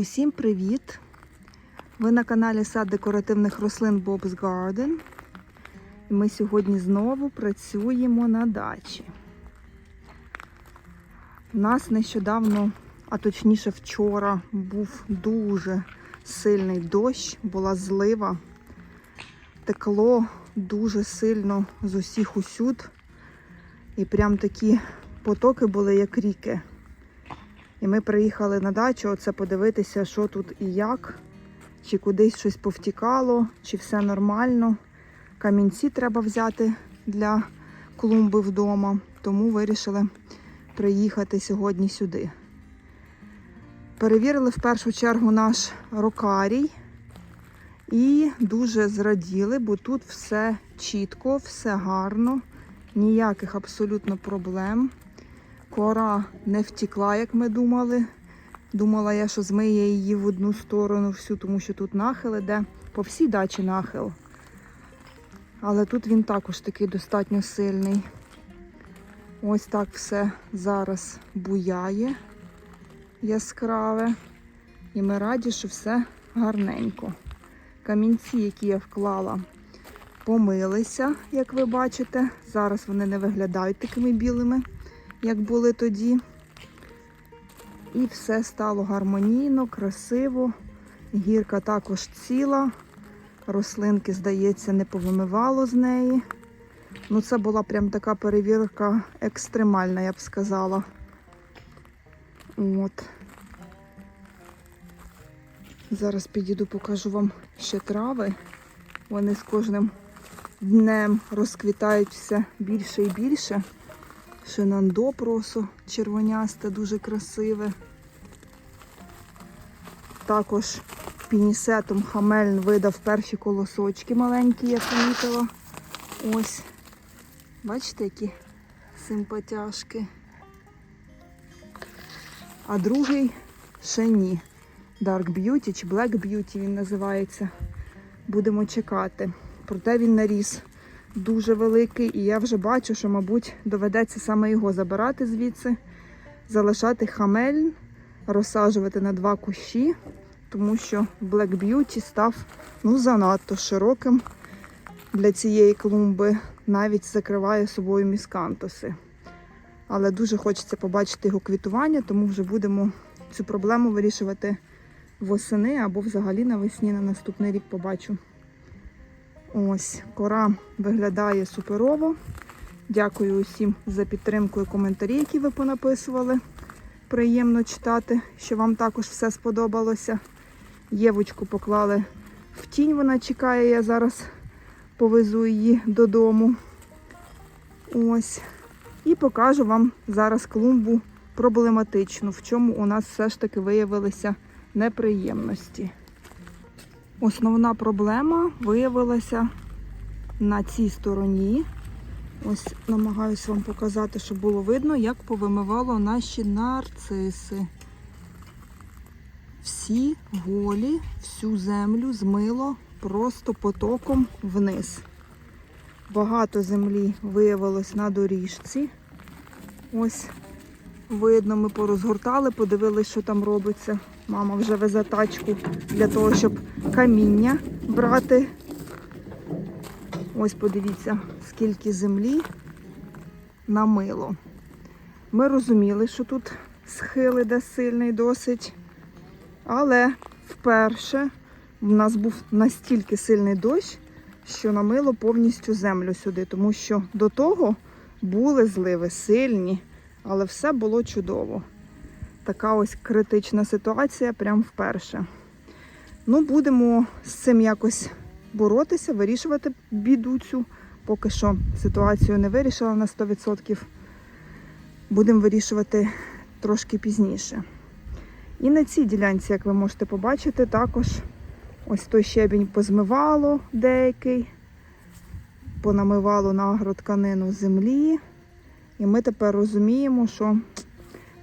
Усім привіт! Ви на каналі Сад декоративних рослин Bob's Garden. І Ми сьогодні знову працюємо на дачі. У нас нещодавно, а точніше вчора, був дуже сильний дощ, була злива. Текло дуже сильно з усіх усюд. І прям такі потоки були, як ріки. І ми приїхали на дачу оце подивитися, що тут і як, чи кудись щось повтікало, чи все нормально. Камінці треба взяти для клумби вдома, тому вирішили приїхати сьогодні сюди. Перевірили в першу чергу наш рокарій і дуже зраділи, бо тут все чітко, все гарно, ніяких абсолютно проблем. Кора не втікла, як ми думали. Думала я, що змиє її в одну сторону всю, тому що тут нахил іде. По всій дачі нахил. Але тут він також такий достатньо сильний. Ось так все зараз буяє яскраве. І ми раді, що все гарненько. Камінці, які я вклала, помилися, як ви бачите. Зараз вони не виглядають такими білими як були тоді. І все стало гармонійно, красиво. Гірка також ціла. Рослинки, здається, не повимивало з неї. Ну, це була прям така перевірка екстремальна, я б сказала. От. Зараз підійду, покажу вам ще трави. Вони з кожним днем розквітають все більше і більше. Шинандо просо червонясте, дуже красиве. Також пінісетом хамель видав перші колосочки маленькі, я помітила. Ось. Бачите, які симпатяшки. А другий ще ні. Dark Beauty чи Black Beauty він називається. Будемо чекати. Проте він наріс дуже великий, і я вже бачу, що, мабуть, доведеться саме його забирати звідси, залишати хамель, розсаджувати на два кущі, тому що Black Beauty став ну, занадто широким для цієї клумби, навіть закриває собою міскантоси. Але дуже хочеться побачити його квітування, тому вже будемо цю проблему вирішувати восени або взагалі навесні на наступний рік побачу. Ось, кора виглядає суперово. Дякую усім за підтримку і коментарі, які ви понаписували. Приємно читати, що вам також все сподобалося. Євочку поклали в тінь, вона чекає, я зараз повезу її додому. Ось. І покажу вам зараз клумбу проблематичну, в чому у нас все ж таки виявилися неприємності. Основна проблема виявилася на цій стороні. Ось намагаюся вам показати, щоб було видно, як повимивало наші нарциси. Всі голі, всю землю змило просто потоком вниз. Багато землі виявилось на доріжці. Ось видно, ми порозгортали, подивилися, що там робиться. Мама вже везе тачку для того, щоб каміння брати. Ось подивіться, скільки землі намило. Ми розуміли, що тут схил іде сильний досить. Але вперше в нас був настільки сильний дощ, що намило повністю землю сюди, тому що до того були зливи сильні, але все було чудово така ось критична ситуація прям вперше. Ну, будемо з цим якось боротися, вирішувати біду цю. Поки що ситуацію не вирішила на 100%. Будемо вирішувати трошки пізніше. І на цій ділянці, як ви можете побачити, також ось той щебінь позмивало деякий, понамивало на агротканину землі. І ми тепер розуміємо, що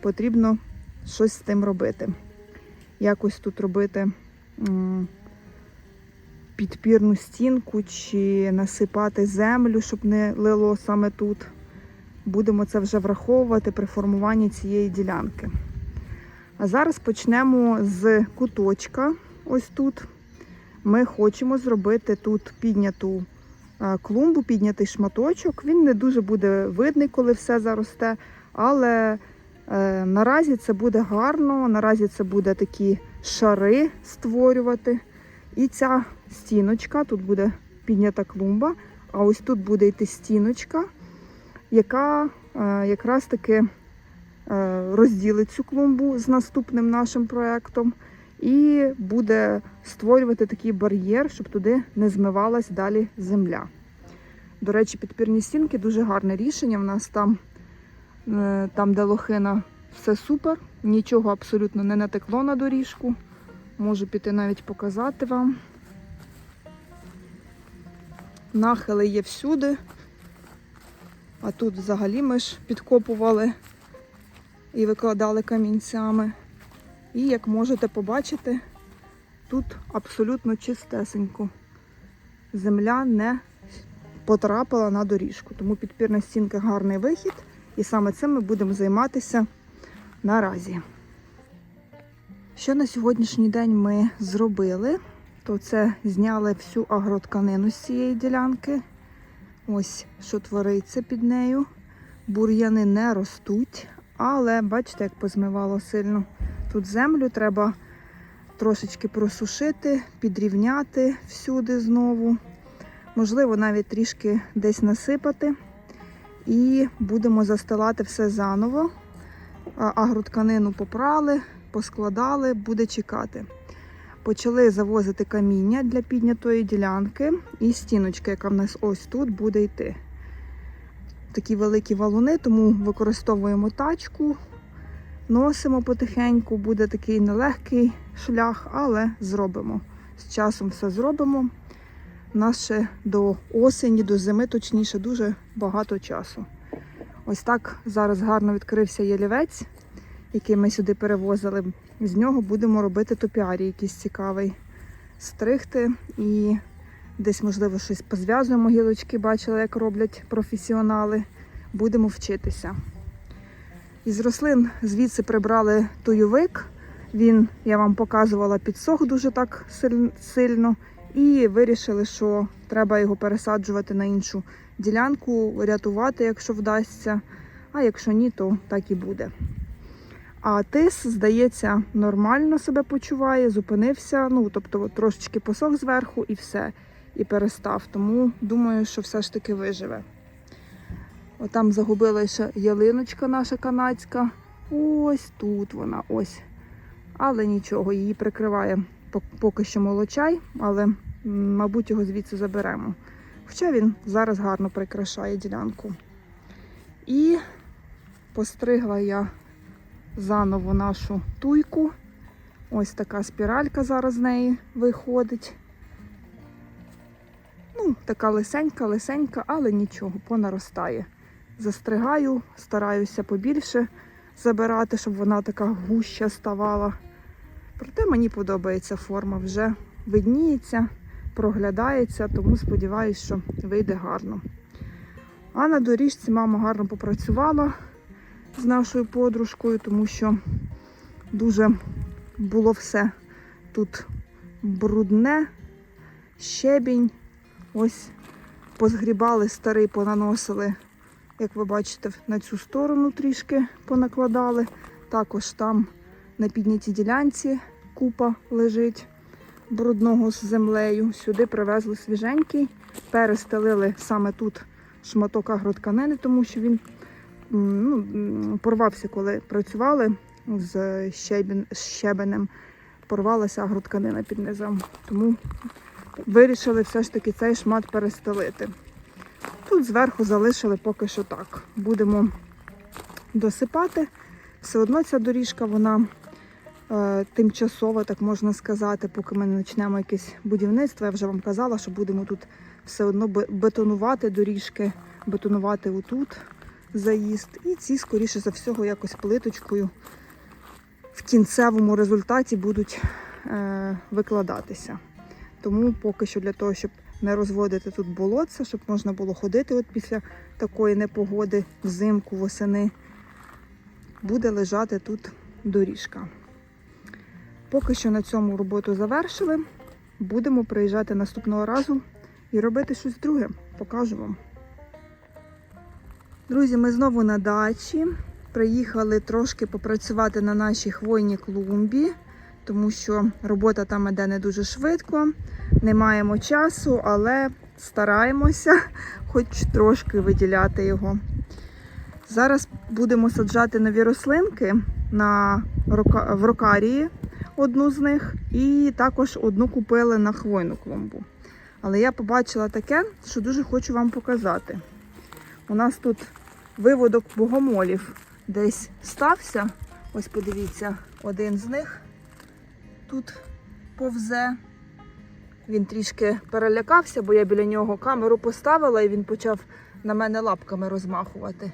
потрібно щось з тим робити. Якось тут робити підпірну стінку чи насипати землю, щоб не лило саме тут. Будемо це вже враховувати при формуванні цієї ділянки. А зараз почнемо з куточка. Ось тут. Ми хочемо зробити тут підняту е, клумбу, піднятий шматочок. Він не дуже буде видний, коли все заросте, але наразі це буде гарно, наразі це буде такі шари створювати. І ця стіночка, тут буде піднята клумба, а ось тут буде йти стіночка, яка е, якраз таки е, розділить цю клумбу з наступним нашим проєктом і буде створювати такий бар'єр, щоб туди не змивалась далі земля. До речі, підпірні стінки дуже гарне рішення. У нас там, е, там де лохина, все супер, нічого абсолютно не натекло на доріжку. Можу піти навіть показати вам. Нахили є всюди. А тут взагалі ми ж підкопували і викладали камінцями. І як можете побачити, тут абсолютно чистесенько. Земля не потрапила на доріжку. Тому підпірна стінка гарний вихід. І саме цим ми будемо займатися наразі. Що на сьогоднішній день ми зробили, то це зняли всю агротканину з цієї ділянки. Ось що твориться під нею. Бур'яни не ростуть, але бачите, як позмивало сильно. Тут землю треба трошечки просушити, підрівняти всюди знову. Можливо, навіть трішки десь насипати. І будемо застилати все заново. Агротканину попрали, поскладали, буде чекати. Почали завозити каміння для піднятої ділянки і стіночка, яка в нас ось тут буде йти. Такі великі валуни, тому використовуємо тачку, носимо потихеньку, буде такий нелегкий шлях, але зробимо. З часом все зробимо. Нас ще до осені, до зими, точніше, дуже багато часу. Ось так зараз гарно відкрився ялівець, який ми сюди перевозили. З нього будемо робити топіарій якийсь цікавий. Стригти і десь, можливо, щось позв'язуємо гілочки, бачили, як роблять професіонали. Будемо вчитися. Із рослин звідси прибрали туйовик. Він, я вам показувала, підсох дуже так сильно. І вирішили, що треба його пересаджувати на іншу ділянку, рятувати, якщо вдасться. А якщо ні, то так і буде. А тис, здається, нормально себе почуває, зупинився. Ну, тобто, трошечки посох зверху і все. І перестав. Тому думаю, що все ж таки виживе. Отам загубила ще ялиночка наша канадська. Ось тут вона, ось. Але нічого, її прикриває поки що молочай, але, мабуть, його звідси заберемо. Хоча він зараз гарно прикрашає ділянку. І постригла я заново нашу туйку. Ось така спіралька зараз з неї виходить. Ну, така лисенька, лисенька, але нічого, понаростає. Застригаю, стараюся побільше забирати, щоб вона така гуща ставала. Проте мені подобається форма, вже видніється, проглядається, тому сподіваюся, що вийде гарно. А на доріжці мама гарно попрацювала з нашою подружкою, тому що дуже було все тут брудне, щебінь. Ось позгрібали старий, понаносили, як ви бачите, на цю сторону трішки понакладали. Також там на піднятій ділянці купа лежить брудного з землею. Сюди привезли свіженький, перестелили саме тут шматок агротканини, тому що він ну, порвався, коли працювали з щебенем. Порвалася агротканина під низом. Тому вирішили все ж таки цей шмат перестелити. Тут зверху залишили поки що так. Будемо досипати. Все одно ця доріжка, вона е, тимчасова, так можна сказати, поки ми не почнемо якесь будівництво. Я вже вам казала, що будемо тут все одно бетонувати доріжки, бетонувати отут заїзд. І ці, скоріше за всього, якось плиточкою в кінцевому результаті будуть е, викладатися. Тому поки що для того, щоб не розводити тут болотце, щоб можна було ходити от після такої непогоди взимку, восени, буде лежати тут доріжка. Поки що на цьому роботу завершили. Будемо приїжджати наступного разу і робити щось друге. Покажу вам. Друзі, ми знову на дачі. Приїхали трошки попрацювати на нашій хвойній клумбі, тому що робота там іде не дуже швидко. Не маємо часу, але стараємося хоч трошки виділяти його. Зараз будемо саджати нові рослинки на в рокарії, одну з них, і також одну купили на хвойну клумбу. Але я побачила таке, що дуже хочу вам показати. У нас тут виводок богомолів десь стався. Ось подивіться, один з них тут повзе. Він трішки перелякався, бо я біля нього камеру поставила і він почав на мене лапками розмахувати.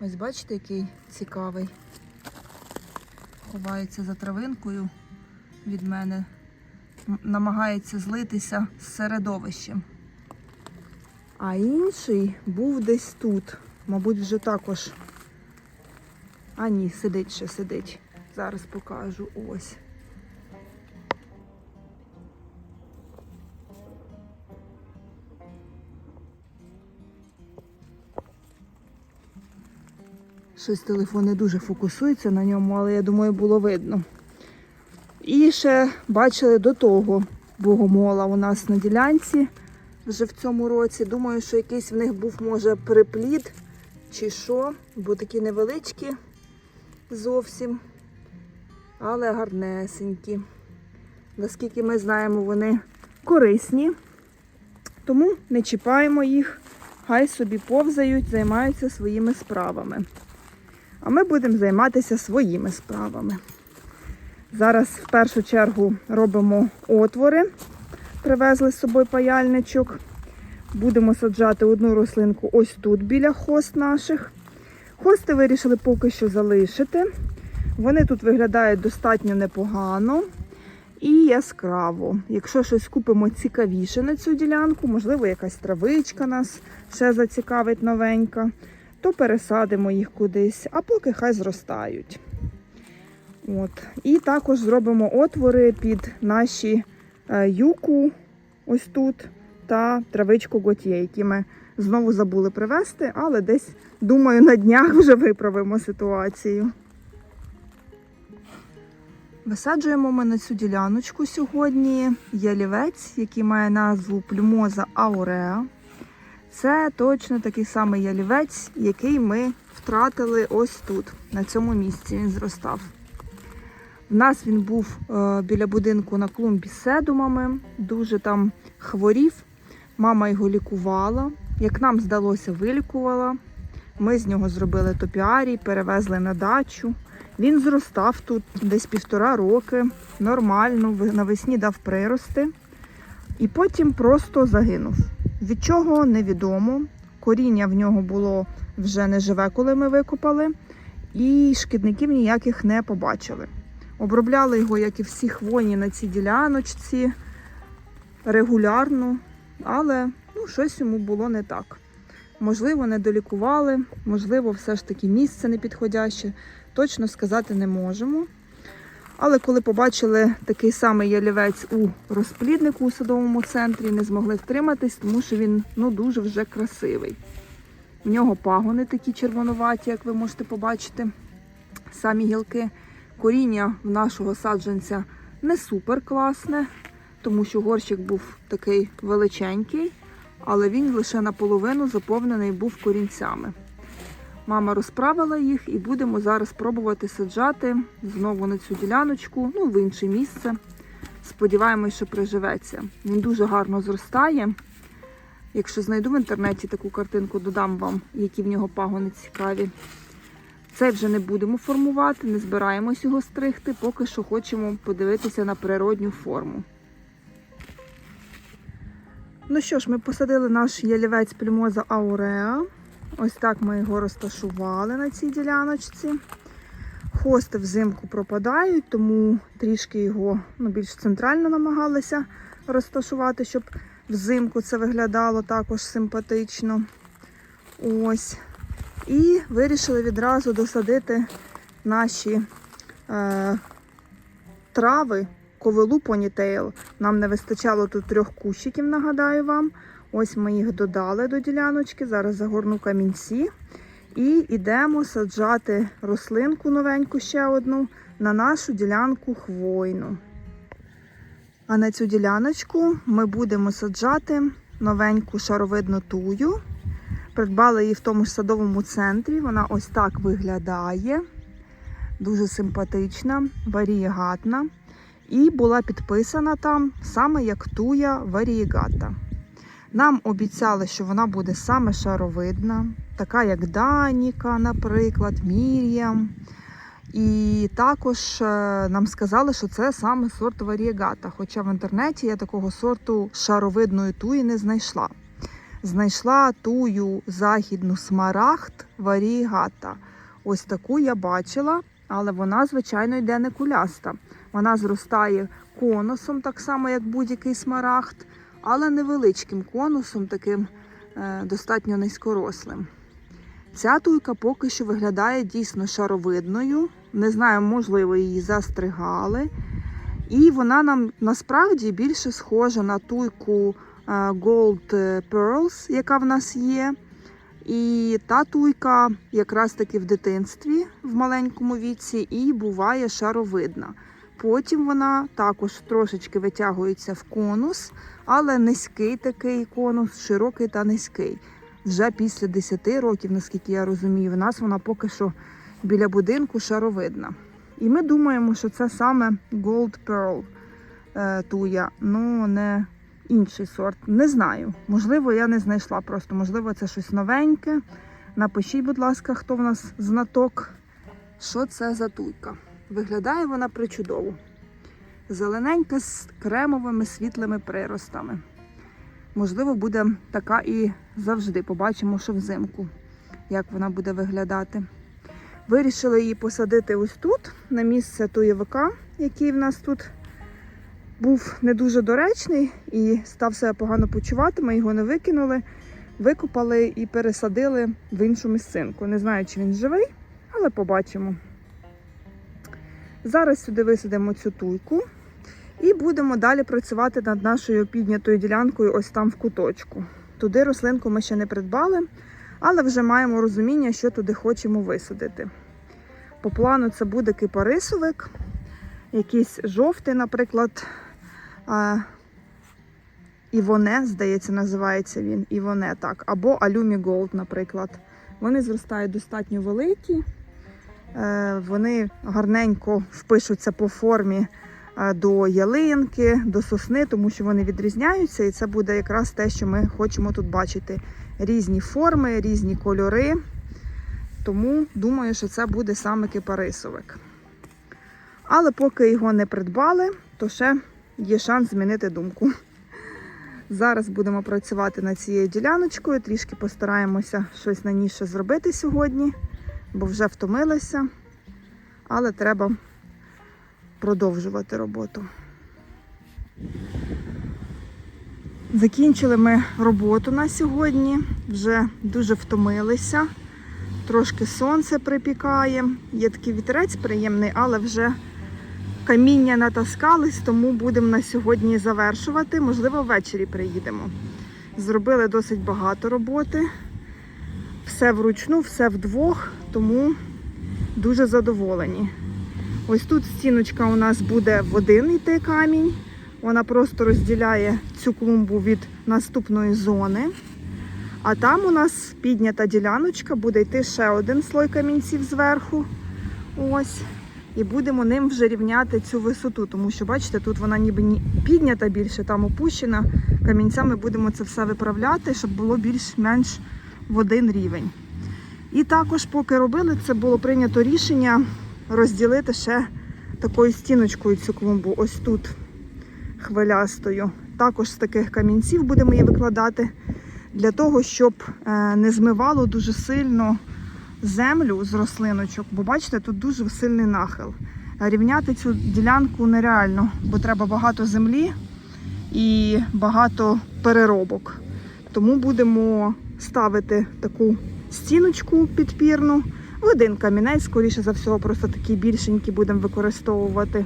Ось бачите, який цікавий. Ховається за травинкою від мене, намагається злитися з середовищем. А інший був десь тут. Мабуть, вже також. А ні, сидить ще, сидить. Зараз покажу. Ось. Щось телефон не дуже фокусується на ньому, але я думаю, було видно. І ще бачили до того богомола у нас на ділянці вже в цьому році. Думаю, що якийсь в них був, може, приплід чи що, бо такі невеличкі зовсім, але гарнесенькі. Наскільки ми знаємо, вони корисні, тому не чіпаємо їх, хай собі повзають, займаються своїми справами. А ми будемо займатися своїми справами. Зараз в першу чергу робимо отвори. Привезли з собою паяльничок. Будемо саджати одну рослинку ось тут біля хост наших. Хости вирішили поки що залишити. Вони тут виглядають достатньо непогано і яскраво. Якщо щось купимо цікавіше на цю ділянку, можливо, якась травичка нас ще зацікавить новенька, то пересадимо їх кудись, а поки хай зростають. От. І також зробимо отвори під наші е, юку, ось тут, та травичку готє, які ми знову забули привезти, але десь, думаю, на днях вже виправимо ситуацію. Висаджуємо ми на цю діляночку сьогодні ялівець, який має назву плюмоза ауреа. Це точно такий самий ялівець, який ми втратили ось тут, на цьому місці. Він зростав. У нас він був е, біля будинку на клумбі з седумами, дуже там хворів. Мама його лікувала. Як нам здалося, вилікувала. Ми з нього зробили топіарій, перевезли на дачу. Він зростав тут десь півтора роки, нормально, навесні дав прирости. І потім просто загинув. Від чого невідомо. Коріння в нього було вже не живе, коли ми викопали, і шкідників ніяких не побачили. Обробляли його, як і всі хвойні на цій діляночці, регулярно, але ну, щось йому було не так. Можливо, не долікували, можливо, все ж таки місце непідходяще. Точно сказати не можемо. Але коли побачили такий самий ялівець у розпліднику у садовому центрі, не змогли втриматись, тому що він ну, дуже вже красивий. В нього пагони такі червонуваті, як ви можете побачити. Самі гілки. Коріння в нашого саджанця не супер класне, тому що горщик був такий величенький, але він лише наполовину заповнений був корінцями. Мама розправила їх і будемо зараз пробувати саджати знову на цю діляночку, ну в інше місце. Сподіваємось, що приживеться. Він дуже гарно зростає. Якщо знайду в інтернеті таку картинку, додам вам, які в нього пагони цікаві. Цей вже не будемо формувати, не збираємось його стригти, поки що хочемо подивитися на природню форму. Ну що ж, ми посадили наш ялівець плюмоза ауреа. Ось так ми його розташували на цій діляночці. Хости взимку пропадають, тому трішки його ну, більш центрально намагалися розташувати, щоб взимку це виглядало також симпатично. Ось. І вирішили відразу досадити наші е, трави, ковилу понітейл. Нам не вистачало тут трьох кущиків, нагадаю вам. Ось ми їх додали до діляночки. Зараз загорну камінці. І йдемо саджати рослинку новеньку ще одну на нашу ділянку хвойну. А на цю діляночку ми будемо саджати новеньку шаровидну тую. Придбали її в тому ж садовому центрі. Вона ось так виглядає. Дуже симпатична, варієгатна. І була підписана там саме як туя варієгата. Нам обіцяли, що вона буде саме шаровидна, така як Даніка, наприклад, Мір'ям. І також е, нам сказали, що це саме сорт варієгата. Хоча в інтернеті я такого сорту шаровидної туї не знайшла. Знайшла тую західну смарагд варієгата. Ось таку я бачила, але вона, звичайно, йде не куляста. Вона зростає конусом, так само, як будь-який смарагд, але невеличким конусом, таким е, достатньо низькорослим. Ця туйка поки що виглядає дійсно шаровидною. Не знаю, можливо, її застригали. І вона нам насправді більше схожа на туйку е, Gold Pearls, яка в нас є. І та туйка якраз таки в дитинстві, в маленькому віці, і буває шаровидна. Потім вона також трошечки витягується в конус, але низький такий конус, широкий та низький. Вже після 10 років, наскільки я розумію, в нас вона поки що біля будинку шаровидна. І ми думаємо, що це саме Gold Pearl е, туя, ну не інший сорт. Не знаю. Можливо, я не знайшла просто. Можливо, це щось новеньке. Напишіть, будь ласка, хто в нас знаток. Що це за туйка? Виглядає вона причудово. Зелененька з кремовими світлими приростами. Можливо, буде така і завжди. Побачимо, що взимку, як вона буде виглядати. Вирішили її посадити ось тут, на місце туєвика, який в нас тут був не дуже доречний і став себе погано почувати. Ми його не викинули, викопали і пересадили в іншу місцинку. Не знаю, чи він живий, але побачимо. Зараз сюди висадимо цю туйку і будемо далі працювати над нашою піднятою ділянкою ось там в куточку. Туди рослинку ми ще не придбали, але вже маємо розуміння, що туди хочемо висадити. По плану це буде кипарисовик, якийсь жовтий, наприклад, Івоне, здається, називається він. Івоне, так. Або Алюмі Голд, наприклад. Вони зростають достатньо великі. Е, Вони гарненько впишуться по формі е, до ялинки, до сосни, тому що вони відрізняються, і це буде якраз те, що ми хочемо тут бачити. Різні форми, різні кольори. Тому думаю, що це буде саме кипарисовик. Але поки його не придбали, то ще є шанс змінити думку. Зараз будемо працювати над цією діляночкою, трішки постараємося щось на ній ще зробити сьогодні, бо вже втомилися, але треба продовжувати роботу. Закінчили ми роботу на сьогодні, вже дуже втомилися. Трошки сонце припікає, є такий вітерець приємний, але вже каміння натаскались, тому будемо на сьогодні завершувати. Можливо, ввечері приїдемо. Зробили досить багато роботи. Все вручну, все вдвох, тому дуже задоволені. Ось тут стіночка у нас буде в один йти камінь. Вона просто розділяє цю клумбу від наступної зони. А там у нас піднята діляночка, буде йти ще один слой камінців зверху. Ось. І будемо ним вже рівняти цю висоту, тому що, бачите, тут вона ніби піднята більше, там опущена. Камінцями будемо це все виправляти, щоб було більш-менш в один рівень. І також, поки робили, це було прийнято рішення розділити ще такою стіночкою цю клумбу. Ось тут хвилястою. Також з таких камінців будемо її викладати для того, щоб е, не змивало дуже сильно землю з рослиночок, бо бачите, тут дуже сильний нахил. Рівняти цю ділянку нереально, бо треба багато землі і багато переробок. Тому будемо ставити таку стіночку підпірну в один камінець, скоріше за всього, просто такий більшенький будемо використовувати.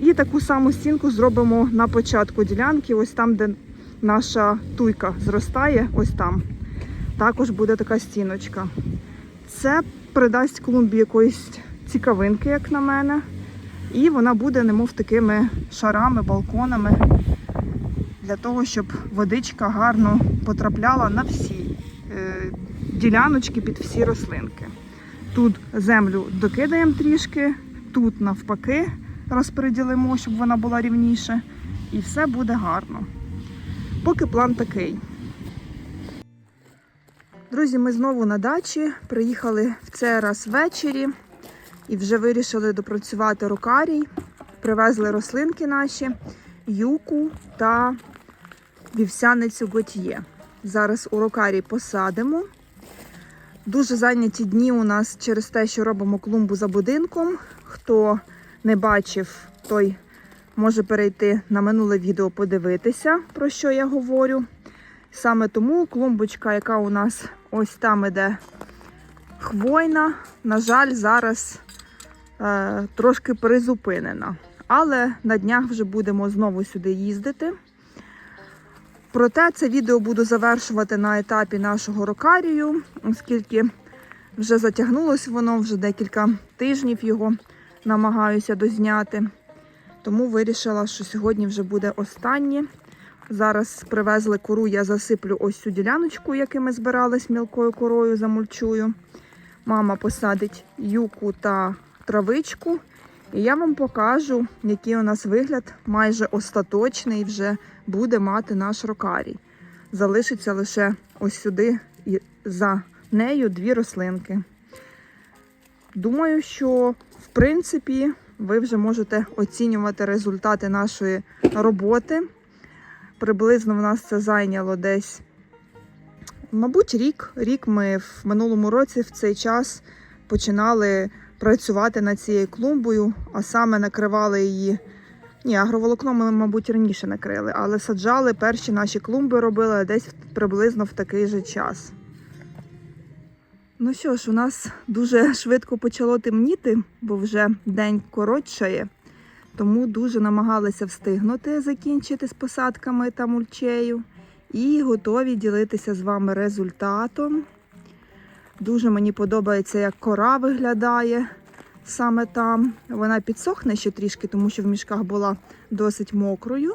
І таку саму стінку зробимо на початку ділянки, ось там, де наша туйка зростає, ось там. Також буде така стіночка. Це придасть клумбі якоїсь цікавинки, як на мене. І вона буде, немов такими шарами, балконами, для того, щоб водичка гарно потрапляла на всі е, діляночки під всі рослинки. Тут землю докидаємо трішки, тут навпаки розподілимо, щоб вона була рівніше. І все буде гарно. Поки план такий. Друзі, ми знову на дачі. Приїхали в цей раз ввечері і вже вирішили допрацювати рукарій. Привезли рослинки наші, юку та вівсяницю готьє. Зараз у рукарій посадимо. Дуже зайняті дні у нас через те, що робимо клумбу за будинком. Хто не бачив, той може перейти на минуле відео, подивитися, про що я говорю. Саме тому клумбочка, яка у нас ось там іде хвойна, на жаль, зараз е, трошки призупинена. Але на днях вже будемо знову сюди їздити. Проте це відео буду завершувати на етапі нашого рокарію, оскільки вже затягнулось воно, вже декілька тижнів його намагаюся дозняти. Тому вирішила, що сьогодні вже буде останнє. Зараз привезли кору, я засиплю ось цю діляночку, яку ми збирались мілкою корою, замульчую. Мама посадить юку та травичку. І я вам покажу, який у нас вигляд майже остаточний вже буде мати наш рокарій. Залишиться лише ось сюди і за нею дві рослинки. Думаю, що в принципі ви вже можете оцінювати результати нашої роботи. Приблизно в нас це зайняло десь, мабуть, рік. Рік ми в минулому році в цей час починали працювати над цією клумбою, а саме накривали її. Ні, агроволокно ми, мабуть, раніше накрили, але саджали перші наші клумби робили десь приблизно в такий же час. Ну що ж, у нас дуже швидко почало темніти, бо вже день коротшає. Тому дуже намагалися встигнути закінчити з посадками та мульчею. І готові ділитися з вами результатом. Дуже мені подобається, як кора виглядає саме там. Вона підсохне ще трішки, тому що в мішках була досить мокрою.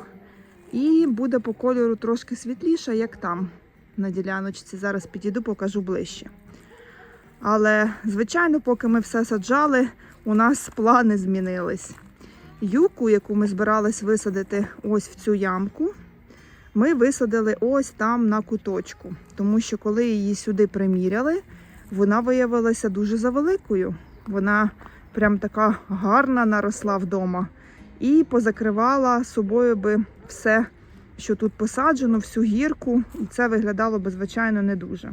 І буде по кольору трошки світліша, як там на діляночці. Зараз підійду, покажу ближче. Але, звичайно, поки ми все саджали, у нас плани змінились. Юку, яку ми збирались висадити ось в цю ямку, ми висадили ось там на куточку. Тому що коли її сюди приміряли, вона виявилася дуже завеликою. Вона прям така гарна наросла вдома і позакривала собою би все, що тут посаджено, всю гірку, і це виглядало би, звичайно, не дуже.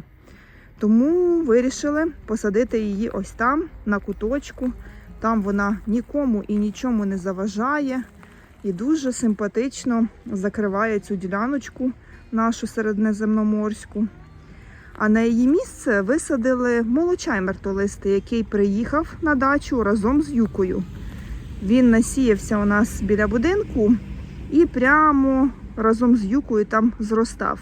Тому вирішили посадити її ось там, на куточку. Там вона нікому і нічому не заважає. І дуже симпатично закриває цю діляночку нашу середнеземноморську. А на її місце висадили молочай мертолистий, який приїхав на дачу разом з юкою. Він насіявся у нас біля будинку і прямо разом з юкою там зростав.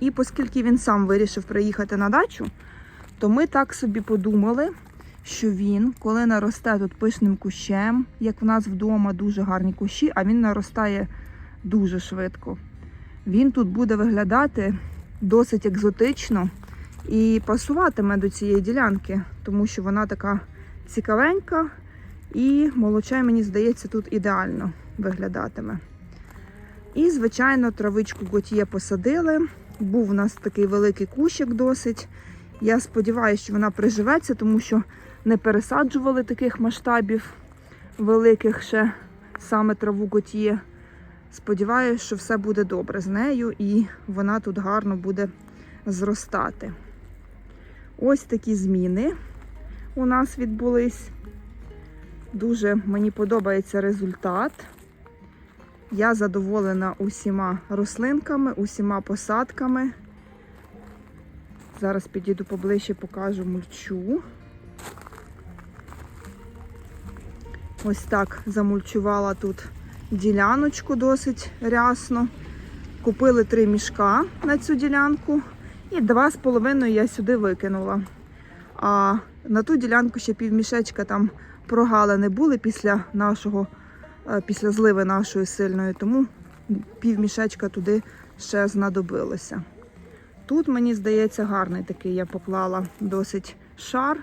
І оскільки він сам вирішив приїхати на дачу, то ми так собі подумали, що він, коли наросте тут пишним кущем, як в нас вдома дуже гарні кущі, а він наростає дуже швидко. Він тут буде виглядати досить екзотично і пасуватиме до цієї ділянки, тому що вона така цікавенька, і молочай, мені здається, тут ідеально виглядатиме. І, звичайно, травичку готіє посадили. Був у нас такий великий кущик досить. Я сподіваюся, що вона приживеться, тому що не пересаджували таких масштабів великих ще саме траву готіє. Сподіваюся, що все буде добре з нею і вона тут гарно буде зростати. Ось такі зміни у нас відбулись. Дуже мені подобається результат. Я задоволена усіма рослинками, усіма посадками. Зараз підійду поближче, покажу мульчу. Ось так замульчувала тут діляночку досить рясно. Купили три мішка на цю ділянку і два з половиною я сюди викинула. А на ту ділянку ще півмішечка там прогалини були після нашого, е, після зливи нашої сильної, тому півмішечка туди ще знадобилося. Тут, мені здається, гарний такий я поклала досить шар.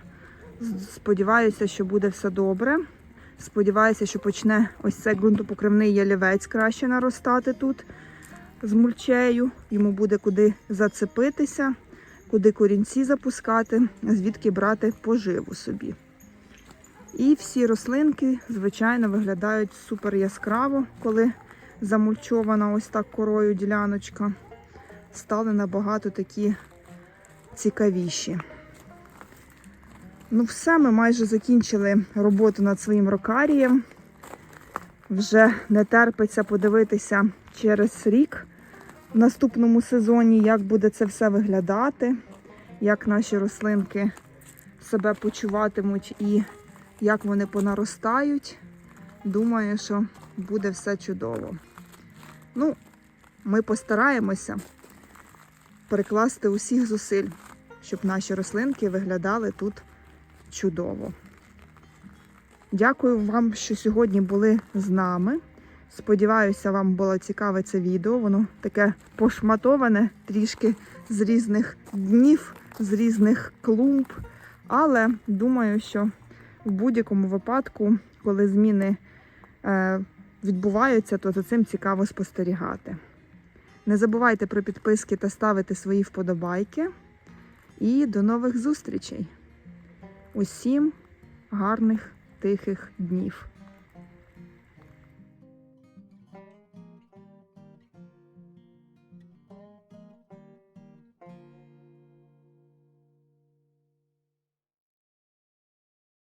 Сподіваюся, що буде все добре. Сподіваюся, що почне ось цей ґрунтопокривний ялівець краще наростати тут з мульчею. Йому буде куди зацепитися, куди корінці запускати, звідки брати поживу собі. І всі рослинки, звичайно, виглядають супер яскраво, коли замульчована ось так корою діляночка. Стали набагато такі цікавіші. Ну, все, ми майже закінчили роботу над своїм рокарієм. Вже не терпиться подивитися через рік в наступному сезоні, як буде це все виглядати, як наші рослинки себе почуватимуть і як вони понаростають. Думаю, що буде все чудово. Ну, ми постараємося перекласти усіх зусиль, щоб наші рослинки виглядали тут чудово. Дякую вам, що сьогодні були з нами. Сподіваюся, вам було цікаве це відео. Воно таке пошматоване трішки з різних днів, з різних клумб. Але думаю, що в будь-якому випадку, коли зміни е, відбуваються, то за цим цікаво спостерігати. Не забувайте про підписки та ставити свої вподобайки. І до нових зустрічей! Усім гарних тихих днів!